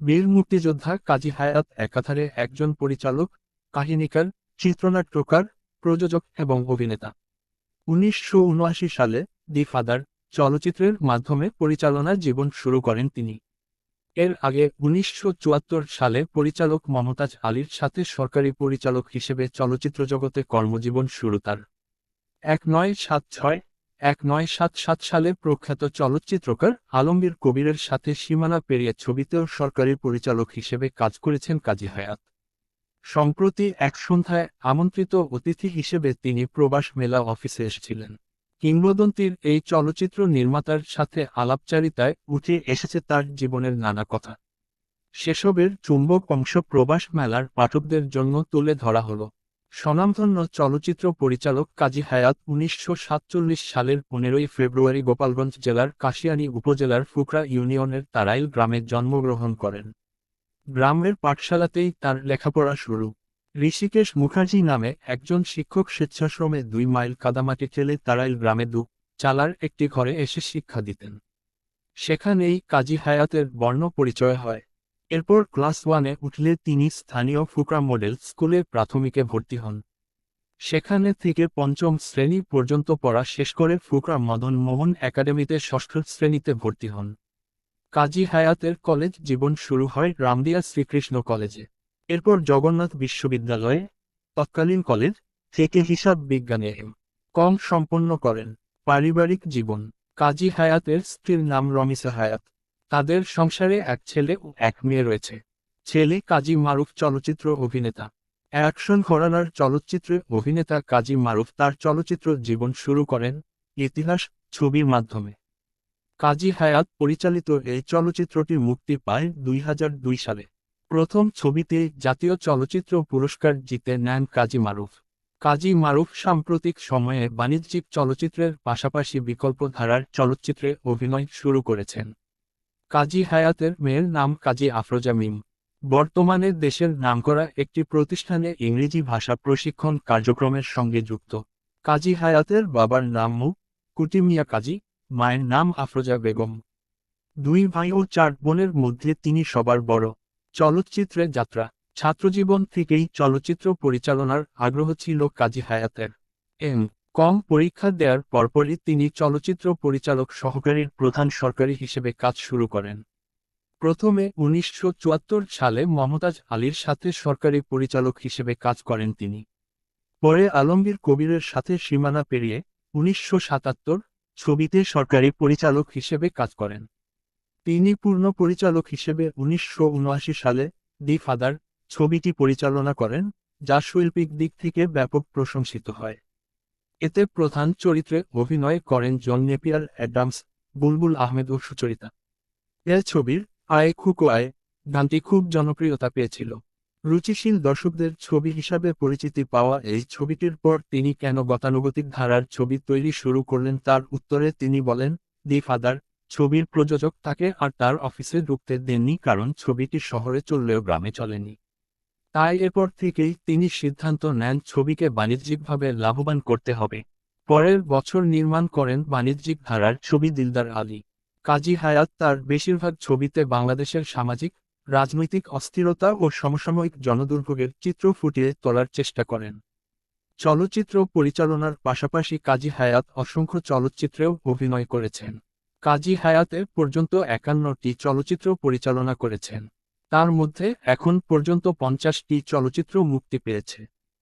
বীর মুক্তিযোদ্ধা কাজী হায়াত একাধারে একজন পরিচালক, কাহিনীকার, চিত্রনাট্যকার, প্রযোজক এবং অভিনেতা। উনিশশো উনআশি সালে দি ফাদার চলচ্চিত্রের মাধ্যমে পরিচালনার জীবন শুরু করেন তিনি। এর আগে উনিশশো চুয়াত্তর সালে পরিচালক মমতাজ আলীর সাথে সরকারি পরিচালক হিসেবে চলচ্চিত্র জগতে কর্মজীবন শুরু তার। এক নয় সাত ছয় এক নয় সাত সাত সালে প্রখ্যাত চলচ্চিত্রকার আলমগীর কবিরের সাথে সীমানা পেরিয়ে ছবিতেও সরকারি পরিচালক হিসেবে কাজ করেছেন কাজী হায়াত। সম্প্রতি এক সন্ধ্যায় আমন্ত্রিত অতিথি হিসেবে তিনি প্রবাস মেলা অফিসে এসেছিলেন। কিংবদন্তির এই চলচ্চিত্র নির্মাতার সাথে আলাপচারিতায় উঠে এসেছে তার জীবনের নানা কথা। সেসবের চুম্বক অংশ প্রবাস মেলার পাঠকদের জন্য তুলে ধরা হলো। স্বনামধন্য চলচ্চিত্র পরিচালক কাজী হায়াত উনিশশো সাতচল্লিশ সালের পনেরোই ফেব্রুয়ারি গোপালগঞ্জ জেলার কাশিয়ানী উপজেলার ফুকরা ইউনিয়নের তারাইল গ্রামে জন্মগ্রহণ করেন। গ্রামের পাঠশালাতেই তার লেখাপড়া শুরু। ঋষিকেশ মুখার্জি নামে একজন শিক্ষক স্বেচ্ছাশ্রমে দুই মাইল কাদামাটি ঠেলে তারাইল গ্রামে দু চালার একটি ঘরে এসে শিক্ষা দিতেন। সেখানেই কাজী হায়াতের বর্ণ পরিচয় হয়। এরপর ক্লাস ওয়ানে উঠলে তিনি স্থানীয় ফুকরা মডেল স্কুলে প্রাথমিকে ভর্তি হন। সেখানে থেকে পঞ্চম শ্রেণি পর্যন্ত পড়া শেষ করে ফুকরা মদন মোহন একাডেমিতে ষষ্ঠ শ্রেণীতে ভর্তি হন। কাজী হায়াতের কলেজ জীবন শুরু হয় রামদিয়া শ্রীকৃষ্ণ কলেজে। এরপর জগন্নাথ বিশ্ববিদ্যালয়ে তৎকালীন কলেজ থেকে হিসাব বিজ্ঞানে কম সম্পন্ন করেন। পারিবারিক জীবন। কাজী হায়াতের স্ত্রীর নাম রমিসা হায়াত। তাদের সংসারে এক ছেলে ও এক মেয়ে রয়েছে। ছেলে কাজী মারুফ চলচ্চিত্র অভিনেতা। অ্যাকশন ঘরানার চলচ্চিত্রে অভিনেতা কাজী মারুফ তার চলচ্চিত্র জীবন শুরু করেন ইতিহাস ছবির মাধ্যমে। কাজী হায়াত পরিচালিত এই চলচ্চিত্রটি মুক্তি পায় দুই হাজার দুই সালে। প্রথম ছবিতে জাতীয় চলচ্চিত্র পুরস্কার জিতে নেন কাজী মারুফ। কাজী মারুফ সাম্প্রতিক সময়ে বাণিজ্যিক চলচ্চিত্রের পাশাপাশি বিকল্প ধারার চলচ্চিত্রে অভিনয় শুরু করেছেন। কাজী হায়াতের মেয়ের নাম কাজী আফরোজা মিম বর্তমানে দেশের নামকরা একটি প্রতিষ্ঠানে ইংরেজি ভাষা প্রশিক্ষণ কার্যক্রমের সঙ্গে যুক্ত। কাজী হায়াতের বাবার নাম মু কুটিমিয়া কাজী, মায়ের নাম আফরোজা বেগম। দুই ভাই ও চার বোনের মধ্যে তিনি সবার বড়। চলচ্চিত্রে যাত্রা, ছাত্রজীবন থেকেই চলচ্চিত্র পরিচালনার আগ্রহ ছিল কাজী হায়াতের। এম কম পরীক্ষা দেওয়ার পরপরই তিনি চলচ্চিত্র পরিচালক সহকারীর প্রধান সরকারি হিসেবে কাজ শুরু করেন। প্রথমে উনিশশো চুয়াত্তর সালে মমতাজ আলীর সাথে সরকারি পরিচালক হিসেবে কাজ করেন তিনি। পরে আলমগীর কবিরের সাথে সীমানা পেরিয়ে উনিশশো সাতাত্তর ছবিতে সরকারি পরিচালক হিসেবে কাজ করেন। তিনি পূর্ণ পরিচালক হিসেবে উনিশশো উনআশি সালে দি ফাদার ছবিটি পরিচালনা করেন, যা শৈল্পিক দিক থেকে ব্যাপক প্রশংসিত হয়। এতে প্রধান চরিত্রে অভিনয় করেন John Napier Adams, Bulbul Ahmed ও সুচরিতা। এ ছবির আয় খুকো আয় গানটি খুব জনপ্রিয়তা পেয়েছিল। রুচিশীল দর্শকদের ছবি হিসাবে পরিচিতি পাওয়া এই ছবিটির পর তিনি কেন গতানুগতিক ধারার ছবি তৈরি শুরু করলেন তার উত্তরে তিনি বলেন, দি ফাদার, ছবির প্রযোজক তাকে আর তার অফিসে ঢুকতে দেননি কারণ ছবিটি শহরে চললেও গ্রামে চলেনি। তাই এরপর থেকেই তিনি সিদ্ধান্ত নেন ছবিকে বাণিজ্যিকভাবে লাভবান করতে হবে। পরের বছর নির্মাণ করেন বাণিজ্যিক ধারার ছবি দিলদার আলী। কাজী হায়াত তার বেশিরভাগ ছবিতে বাংলাদেশের সামাজিক, রাজনৈতিক অস্থিরতা ও সমসাময়িক জনদুর্ভোগের চিত্র ফুটিয়ে তোলার চেষ্টা করেন। চলচ্চিত্র পরিচালনার পাশাপাশি কাজী হায়াত অসংখ্য চলচ্চিত্রেও অভিনয় করেছেন। কাজী হায়াতে পর্যন্ত একান্নটি চলচ্চিত্র পরিচালনা করেছেন। তার মধ্যে এখন পর্যন্ত পঞ্চাশটি চলচ্চিত্র মুক্তি পেয়েছে।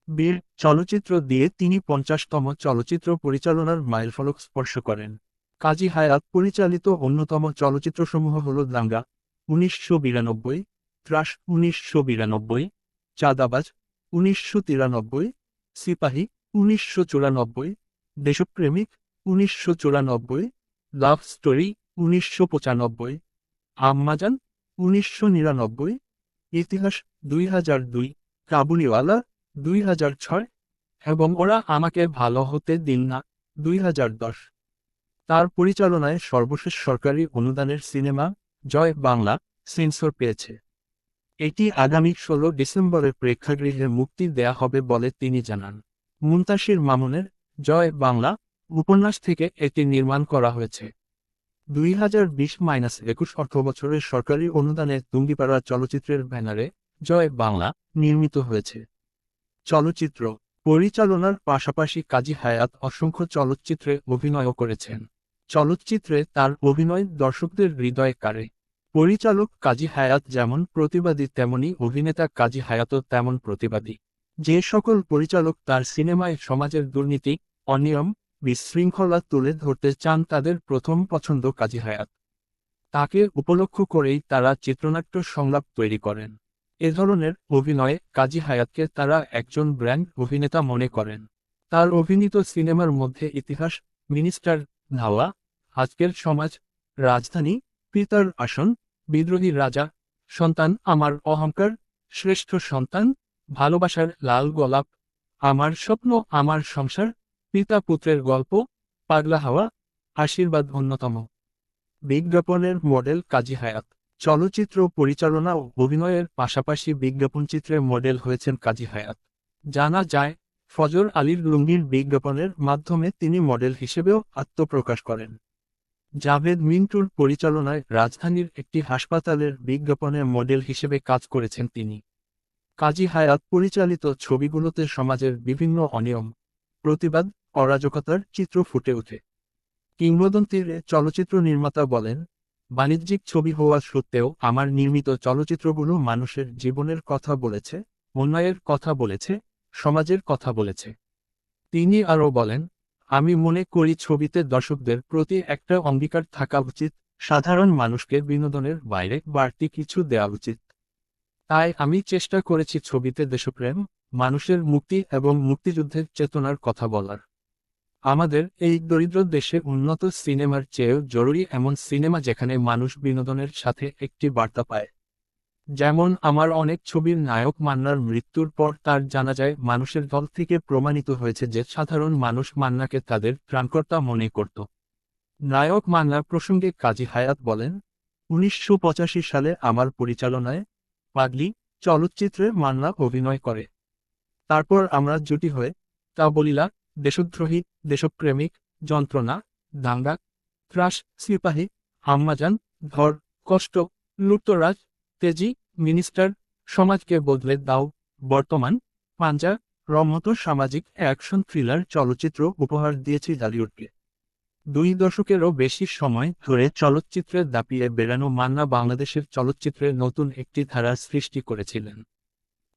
বীর চলচ্চিত্র দিয়ে তিনি পঞ্চাশতম চলচ্চিত্র পরিচালনার মাইলফলক স্পর্শ করেন। কাজী হায়াত পরিচালিত অন্যতম চলচ্চিত্রসমূহ হল দাঙ্গা, উনিশশো বিরানব্বই, ত্রাস, উনিশশো বিরানব্বই, চাঁদাবাজ, উনিশশো তিরানব্বই, সিপাহী, উনিশশো চুরানব্বই, দেশপ্রেমিক, উনিশশো চুরানব্বই, লাভ স্টোরি, উনিশশো পঁচানব্বই, আম্মাজান উনিশশো নিরানব্বই, ইতিহাস দুই হাজার দুই, কাবুলিওয়ালা দুই হাজার ছয়, এবং ওরা আমাকে ভালো হতে দিন না, দুই হাজার দশ। তার পরিচালনায় সর্বশেষ সরকারি অনুদানের সিনেমা জয় বাংলা সেন্সর পেয়েছে। এটি আগামী ষোলো ডিসেম্বরের প্রেক্ষাগৃহে মুক্তি দেয়া হবে বলে তিনি জানান। মুন্তাসির মামুনের জয় বাংলা উপন্যাস থেকে এটি নির্মাণ করা হয়েছে। দুই হাজার বিশ মাইনাস একুশ অর্থ বছরের সরকারি অনুদানে তুঙ্গিপাড়া চলচ্চিত্রের ব্যানারে জয় বাংলা নির্মিত হয়েছে। চলচ্চিত্র পরিচালনার পাশাপাশি কাজী হায়াত অসংখ্য চলচ্চিত্রে অভিনয়ও করেছেন। চলচ্চিত্রে তার অভিনয় দর্শকদের হৃদয় কাড়ে। পরিচালক কাজী হায়াত যেমন প্রতিবাদী, তেমনি অভিনেতা কাজী হায়াতও তেমন প্রতিবাদী। যে সকল পরিচালক তার সিনেমায় সমাজের দুর্নীতি, অনিয়ম বিশৃঙ্খলা তুলে ধরতে চান তাদের প্রথম পছন্দ কাজী হায়াত। তাকে উপলক্ষ করেই তারা চিত্রনাট্য সংলাপ তৈরি করেন। এ ধরনের অভিনয়ে কাজী হায়াতকে তারা একজন ব্র্যান্ড অভিনেতা মনে করেন। তার অভিনীত সিনেমার মধ্যে ইতিহাস, মিনিস্টার ধাওয়া, আজকের সমাজ, রাজধানী, পিতার আসন, বিদ্রোহী রাজা, সন্তান আমার অহংকার, শ্রেষ্ঠ সন্তান, ভালোবাসার লাল গোলাপ, আমার স্বপ্ন, আমার সংসার পিতা পুত্রের গল্প, পাগলা হাওয়া, আশীর্বাদ অন্যতম। বিজ্ঞাপনের মডেল কাজী হায়াত। চলচ্চিত্র পরিচালনা ও অভিনয়ের পাশাপাশি বিজ্ঞাপন চিত্রে মডেল হয়েছেন কাজী হায়াত। জানা যায়, ফজর আলীর লুঙ্গির বিজ্ঞাপনের মাধ্যমে তিনি মডেল হিসেবেও আত্মপ্রকাশ করেন। জাভেদ মিন্টুর পরিচালনায় রাজধানীর একটি হাসপাতালের বিজ্ঞাপনে মডেল হিসেবে কাজ করেছেন তিনি। কাজী হায়াত পরিচালিত ছবিগুলোতে সমাজের বিভিন্ন অনিয়ম, প্রতিবাদ অরাজকতার চিত্র ফুটে ওঠে। কিংবদন্তির চলচ্চিত্র নির্মাতা বলেন, বাণিজ্যিক ছবি হওয়া সত্ত্বেও আমার নির্মিত চলচ্চিত্রগুলো মানুষের জীবনের কথা বলেছে, অন্যায়ের কথা বলেছে, সমাজের কথা বলেছে। তিনি আরও বলেন, আমি মনে করি ছবিতে দর্শকদের প্রতি একটা অঙ্গীকার থাকা উচিত, সাধারণ মানুষকে বিনোদনের বাইরে বাড়তি কিছু দেওয়া উচিত। তাই আমি চেষ্টা করেছি ছবিতে দেশপ্রেম, মানুষের মুক্তি এবং মুক্তিযুদ্ধের চেতনার কথা বলার। আমাদের এই দরিদ্র দেশে উন্নত সিনেমার চেয়েও জরুরি এমন সিনেমা যেখানে মানুষ বিনোদনের সাথে একটি বার্তা পায়। যেমন আমার অনেক ছবির নায়ক মান্নার মৃত্যুর পর তার জানা যায়, মানুষের দল থেকে প্রমাণিত হয়েছে যে সাধারণ মানুষ মান্নাকে তাদের ত্রাণকর্তা মনে করত। নায়ক মান্না প্রসঙ্গে কাজী হায়াত বলেন, উনিশশো পঁচাশি সালে আমার পরিচালনায় পাগলি চলচ্চিত্রে মান্না অভিনয় করে। তারপর আমরা জুটি হয়ে তা বলিলা দেশদ্রোহী, দেশপ্রেমিক, যন্ত্রণা, দাঙ্গা, ত্রাস, সিপাহী আম্মাজান ধর, কষ্ট লুপ্তরাজ তেজি, মিনিস্টার, সমাজকে বদলে দাও। বর্তমান, পাঞ্জা, রমত সামাজিক অ্যাকশন থ্রিলার চলচ্চিত্র উপহার দিয়েছে জালিউডকে দুই দশকেরও বেশি সময় ধরে চলচ্চিত্রে দাপিয়ে বেড়ানো মান্না বাংলাদেশের চলচ্চিত্রে নতুন একটি ধারার সৃষ্টি করেছিলেন।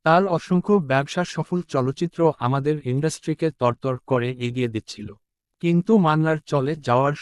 তার অসংখ্য ব্যবসা সফল চলচ্চিত্র আমাদের ইন্ডাস্ট্রিকে তরতর করে এগিয়ে দিচ্ছিল। কিন্তু মান্নার চলে যাওয়ার